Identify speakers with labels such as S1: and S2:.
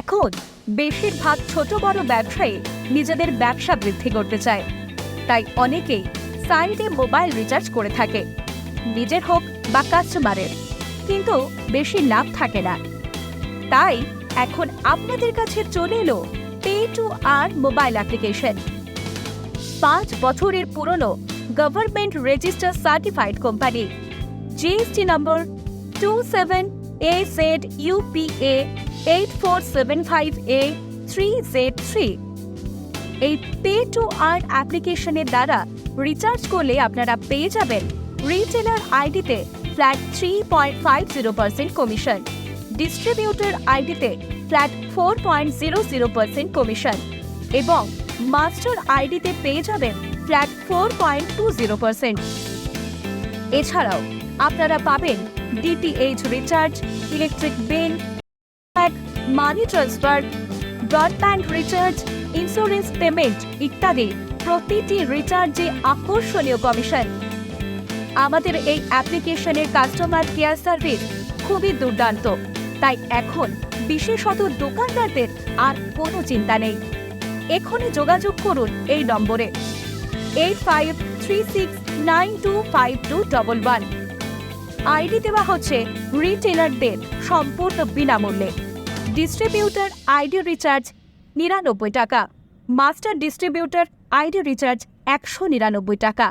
S1: এখন বেশিরভাগ ছোট বড় ব্যবসায়ী নিজেদের ব্যবসা বৃদ্ধি করতে চায়। তাই অনেকেই সাইডে মোবাইল রিচার্জ করে থাকে, নিজের হোক বা কাস্টমারের। কিন্তু বেশি লাভ থাকে না। তাই এখন আপনাদের কাছে চলে এলো pay to earn mobile application. পাঁচ বছরের পুরনো government register certified company, GST number two seven A Z UPA eight four seven five A three Z three এই পে টু আর্ন অ্যাপ্লিকেশনের দ্বারা রিচার্জ করলে আপনারা পেয়ে যাবেন রিটেলার আইডিতে flat three point five zero percent commission distributor আইডিতে flat four point zero zero percent commission এবং মাস্টার আইডিতে পেয়ে যাবেন flat four point two zero percent এছাড়াও আপনারা পাবেন DTH recharge electric bill money transfer broadband recharge insurance payment ইত্যাদি প্রতিটি রিচার্জে আকর্ষণীয় কমিশন আমাদের এই অ্যাপ্লিকেশনের কাস্টমার কেয়ার সার্ভিস খুবই দুর্দান্ত। তাই এখন বিশেষত দোকানদারদের আর কোনো চিন্তা নেই। এখনই যোগাযোগ করুন এই নম্বরে। Eight five three six nine two five two double one ID দেওয়া হচ্ছে রিটেলারদের সম্পূর্ণ বিনামূল্যে। ডিস্ট্রিবিউটর আইডি রিচার্জ নিরানব্বই টাকা। মাস্টার ডিস্ট্রিবিউটার আইডি রিচার্জ একশো নিরানব্বই টাকা।